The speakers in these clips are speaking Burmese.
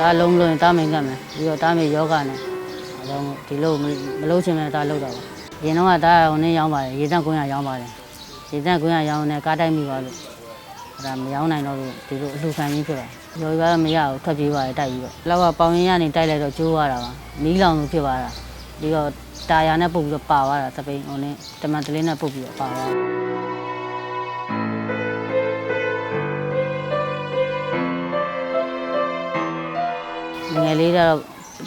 ဒါလုံးမလို့ရင်တားမိန်ကတ်မယ်ပြီးတော့တားမိန်ယောဂနဲ့အဲကြောင့်မို့ဒီလိုမမလို့ချင်မဲ့ဒါလုပ်တာပါရင်တော့ကဒါဟိုနေ့ရောင်းပါတယ်ရေတန့်ကွင်းရရောင်းပါတယ်ရေတန့်ကွင်းရရောင်းနေကားတိုက်မိပါလို့အဲဒါမရောင်းနိုင်တော့လို့ဒီလိုအလှခံကြီးဖြစ်ပါတယ်ရော်ရွာမရဘူးထွက်ပြေးပါတယ်တိုက်ပြီးတော့လောက်ကပေါင်ရင်ရနေတိုက်လိုက်တော့ကျိုးသွားတာပါမီးလောင်လို့ဖြစ်သွားတာပြီးတော့တာယာနဲ့ပုတ်ပြီးတော့ပါသွားတာသပိန်ဟိုနေ့တမန်တလင်းနဲ့ပုတ်ပြီးတော့ပါသွားတာ ယ်လေးကတော့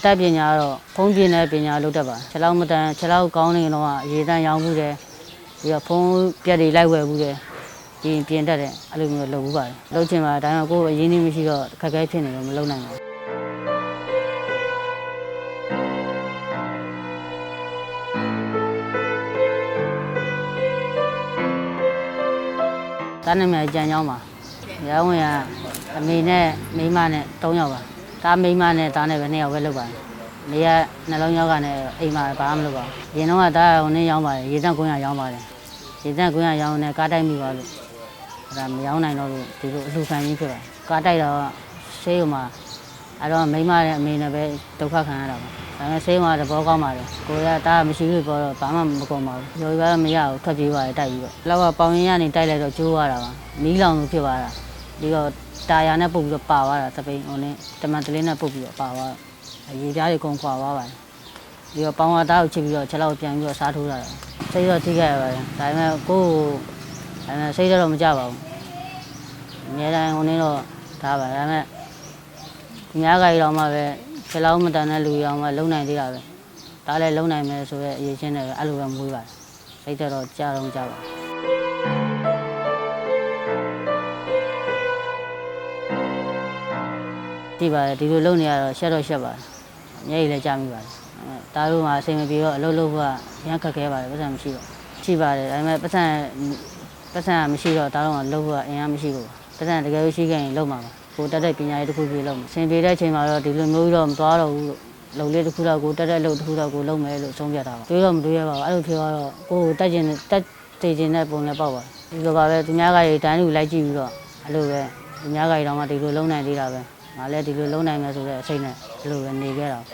တက်ပညာတော့ဖုံးပြင်းတဲ့ပညာလုပ်တတ်ပါခြေလောက်မတန်ခြေလောက်ကောင်းနေတော့အရေးတန်းရောင်းမှုတယ်ပြီးတော့ဖုံးပြက်တွေလိုက်ဝယ်မှုတယ်ပြင်ပြင်တတ်တယ်အဲ့လိုမျိုးလုပ်ဘူးပါတယ်လုပ်ချင်ပါဒါပေမဲ့ကိုယ်အရင်းနှီးမရှိတော့ခက်ခဲဖြစ်နေတော့မလုပ်နိုင်ပါဘူးတန်းနေမြကြံကြောင်းပါရောင်းဝင်ရအမေနဲ့မိန်းမနဲ့၃ယောက်ပါ ဒါမိန်းမနဲ့ဒါနဲ့ပဲ၂ယောက်ပဲလုပ်ပါတယ်နေရနှလုံးရောဂါနဲ့အိမ်မှာဘာမှမလုပ်ပါဘူးရင်တော့ကဒါဟိုနေ့ရောင်းပါတယ်ရေတန့်ကွင်းရရောင်းပါတယ်ရေတန့်ကွင်းရရောင်းနေကားတိုက်မိပါလို့အဲဒါမရောင်းနိုင်တော့လို့ဒီလိုအလှခံကြီးဖြစ်ပါတယ်ကားတိုက်တော့ဆေးရုံမှာအဲ့တော့မိန်းမနဲ့အမေနဲ့ပဲဒုက္ခခံရတာပါဒါပေမဲ့ဆေးရုံကသဘောကောင်းပါတယ်ကိုရတာမရှိလို့ပေါ်တော့ဘာမှမကုန်ပါဘူးရော်ရွာမရဘူးထွက်ပြေးပါတယ်တိုက်ပြီးတော့လောက်ကပေါင်ရင်ရနေတိုက်လိုက်တော့ကျိုးသွားတာပါမီးလောင်လို့ဖြစ်သွားတာ ပြီးတော့တာယာနဲ့ပုတ်ပြီးတော့ပါသွားတာသပိန်ဟိုနေ့တမန်တလင်းနဲ့ပုတ်ပြီးတော့ပါသွားတာရေပြားတွေကုန်ခွာသွားပါတယ်ပြီးတော့ပေါင်ဝါသားကိုချစ်ပြီးတော့ခြေလောက်ပြန်ပြီးတော့စားထိုးတာစိတ်တော့ထိခိုက်ရပါတယ်ဒါပေမဲ့ကိုယ်ဒါပေမဲ့စိတ်တော့မကြပါဘူးအများတိုင်းဟိုနေ့တော့ဒါပါဒါပေမဲ့သူများကကြီးတော့မှပဲခြေလောက်မတန်တဲ့လူရောမှလုံနိုင်သေးတာပဲဒါလည်းလုံနိုင်မယ်ဆိုရဲအရေးချင်းတယ်ပဲအဲ့လိုပဲမွေးပါတယ်စိတ်တော့ကြတော့ကြပါ ဒီပါတယ်ဒီလိုလုံနေရတော့ရှက်တော့ရှက်ပါတယ်မျက်ရည်လည်းကြာမိပါတယ်ဒါတို့မှာအချိန်မပြေတော့အလုပ်လုပ်ဖို့ကရမ်းခက်ခဲပါတယ်ပတ်စံမရှိတော့ရှိပါတယ်ဒါပေမဲ့ပတ်စံပတ်စံမရှိတော့ဒါတော့လုပ်ဖို့ကအင်အားမရှိဘူးပတ်စံတကယ်လို့ရှိခဲ့ရင်လုပ်မှာပါကိုတက်တဲ့ပညာရေးတစ်ခုပြေလုပ်မှာအချိန်ပြေတဲ့အချိန်မှာတော့ဒီလိုမျိုးတော့မသွားတော့ဘူးလို့လုံလေးတစ်ခုတော့ကိုတက်တဲ့လုံတစ်ခုတော့ကိုလုပ်မယ်လို့ဆုံးဖြတ်တာပါတွေးတော့မတွေးရပါဘူးအဲ့လိုဖြစ်သွားတော့ကိုယ်တက်ကျင်တက်တည်ကျင်တဲ့ပုံနဲ့ပေါ့ပါဒီလိုပါပဲသူများကတွေတန်းလူလိုက်ကြည့်ပြီးတော့အဲ့လိုပဲသူများကတွေတော့မှဒီလိုလုံနိုင်သေးတာပဲ ငါလည်းဒီလိုလုံနိုင်မယ်ဆိုတဲ့အစိတ်နဲ့အဲ့လိုပဲနေခဲ့တာဒါ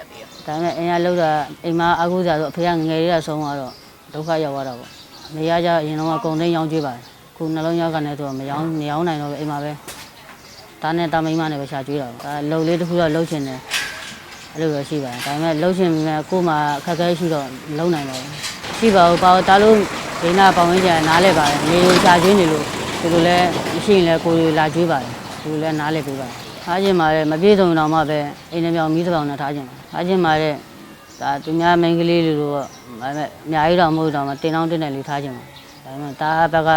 ပေမဲ့အင်အားလောက်တာအိမ်မအားကိုးကြဆိုအဖေကငယ်လေးကဆုံးသွားတော့ဒုက္ခရောက်သွားတာပေါ့နေရကြအရင်တော့ကုံသိန်းရောင်းကြည့်ပါတယ်ခုနှလုံးရောဂါနဲ့ဆိုတော့မရောင်းမရောင်းနိုင်တော့ပဲအိမ်မှာပဲဒါနဲ့တာမိန်းမနဲ့ပဲရှာကြွေးတာပေါ့ဒါလုံလေးတစ်ခုတော့လှုပ်ချင်တယ်အဲ့လိုပဲရှိပါတယ်ဒါပေမဲ့လှုပ်ချင်ပေမဲ့ကို့မှာအခက်အခဲရှိတော့လုံနိုင်တော့ဘူးရှိပါဘူးပါတားလို့ဒေနာပေါင်ဝင်းကျန်နားလဲပါတယ်နေလို့ရှာကြွေးနေလို့ဒီလိုလဲမရှိရင်လဲကိုယ်လာကြွေးပါတယ်ဒီလိုလဲနားလဲပေးပါတယ် ထားခြင်းပါလေမပြေဆုံးတော့မှပဲအိမ်ထဲမြောင်မီးတစ်ပေါင်နဲ့ထားခြင်းပါထားခြင်းပါလေဒါသူများမိန်းကလေးလူတို့ကဒါပေမဲ့အများကြီးတော့မဟုတ်တော့မှတင်တောင်းတင်တယ်လေးထားခြင်းပါဒါပေမဲ့ဒါဘက်က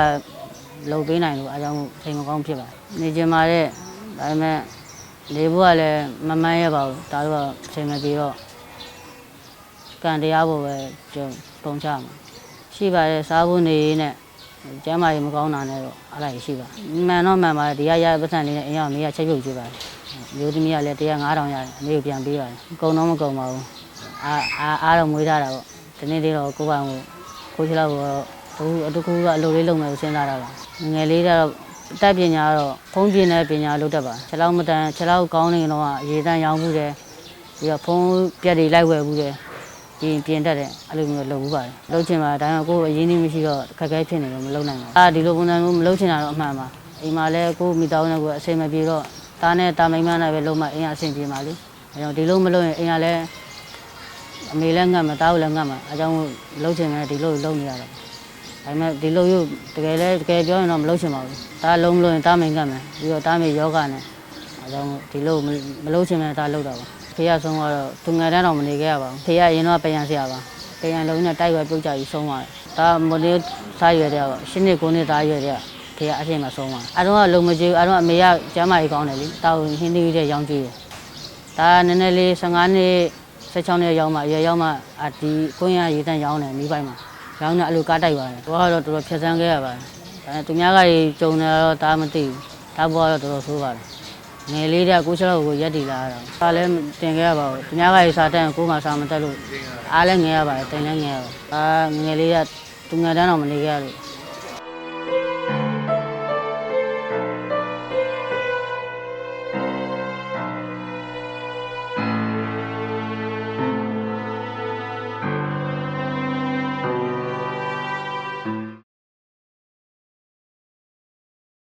လုံပေးနိုင်လို့အားကြောင့်ထိန်မကောင်းဖြစ်ပါတယ်နေခြင်းပါလေဒါပေမဲ့လေဘုကလည်းမမှန်းရပါဘူးဒါတော့အချိန်မပြေတော့ကံတရားဖို့ပဲကျုံပုံချမှာရှိပါတယ်စားဖို့နေနဲ့ ကျမ်းမာရေးမကောင်းတာနဲ့တော့အဲ့ဒါကြီးရှိပါမှန်တော့မှန်ပါတယ်ဒီကရပတ်စံလေးနဲ့အရင်ကမေးကချက်ပြုတ်ကြည့်ပါတယ်မျိုးသမီးကလည်းတရား9000ရတယ်အမေကိုပြန်ပေးပါတယ်အကုန်တော့မကုန်ပါဘူးအာအာအားတော့မွေးထားတာပေါ့ဒီနေ့လေးတော့ကိုပိုင်ကိုကိုချီလောက်ကိုသူအတကူကအလုပ်လေးလုပ်မယ်လို့စဉ်းစားတာပါငယ်လေးကတော့တက်ပညာတော့ဖုံးပြင်းတဲ့ပညာလုပ်တတ်ပါခြေလောက်မတန်ခြေလောက်ကောင်းနေတော့အရေးတန်းရောင်းမှုတယ်ပြီးတော့ဖုံးပြက်တွေလိုက်ဝယ်မှုတယ် ပြင်ပြင်တတ်တယ်အဲ့လိုမျိုးလုပ်ဘူးပါတယ်လုပ်ချင်ပါဒါပေမဲ့ကိုယ်အရင်းနှီးမရှိတော့ခက်ခဲဖြစ်နေတော့မလုပ်နိုင်ပါဘူးအာဒီလိုပုံစံမျိုးမလုပ်ချင်တာတော့အမှန်ပါအိမ်မှာလည်းကိုယ်မိသားစုနဲ့ကိုယ်အဆင်မပြေတော့တားနဲ့တာမိန်မနဲ့ပဲလုံးမအိမ်ကအဆင်ပြေပါလေအဲကြောင့်ဒီလိုမလုပ်ရင်အိမ်ကလည်းအမေလည်းငတ်မှာတားကိုလည်းငတ်မှာအဲကြောင့်လုပ်ချင်တယ်ဒီလိုလုပ်နေရတာဒါပေမဲ့ဒီလိုရုပ်တကယ်လဲတကယ်ပြောရင်တော့မလုပ်ချင်ပါဘူးဒါလုံးမလို့ရင်တားမိန်ငတ်မယ်ပြီးတော့တားမိယောဂနဲ့အဲကြောင့်ဒီလိုမလုပ်ချင်မယ်ဒါလုပ်တာပါ ဖေရဆုံးကတော့သူငယ်တန်းတော့မနေခဲ့ရပါဘူးဖေရရင်တော့ပြန်ဆရာပါပြန်လုံးနဲ့တိုက်ရွယ်ပြုတ်ကြပြီးဆုံးသွားတယ်ဒါမိုးလေးစားရွယ်တဲ့ရှင်းနေကိုနေသားရွယ်တဲ့ဖေရအချိန်မှဆုံးသွားအဲတော့လုံမကြည့်အဲတော့အမေကကျမ်းမာရေးကောင်းတယ်လေတာကိုဟင်းသေးတဲ့ရောင်းကြည့်တယ်ဒါနည်းနည်းလေး15နှစ်16နှစ်ရောက်မှရွယ်ရောက်မှအဒီကိုင်းရရေးတန်းရောင်းတယ်မိပိုင်မှာရောင်းတယ်အဲ့လိုကားတိုက်ပါတယ်တော့ကတော့တော်တော်ဖြတ်ဆန်းခဲ့ရပါတယ်ဒါသူများကကြီးကြုံတယ်တော့ဒါမသိဘူးဒါဘောကတော့တော်တော်ဆိုးပါတယ် ငယ်လေးတည်းကိုချက်လောက်ကိုရက်တီလာတာဒါလည်းတင်ခဲ့ရပါဘူးသူများကကြီးစားတဲ့ကိုမှစားမတက်လို့အားလည်းငယ်ရပါတယ်တင်လည်းငယ်ရပါအာငယ်လေးကသူငယ်တန်းတော့မနေခဲ့ရလို့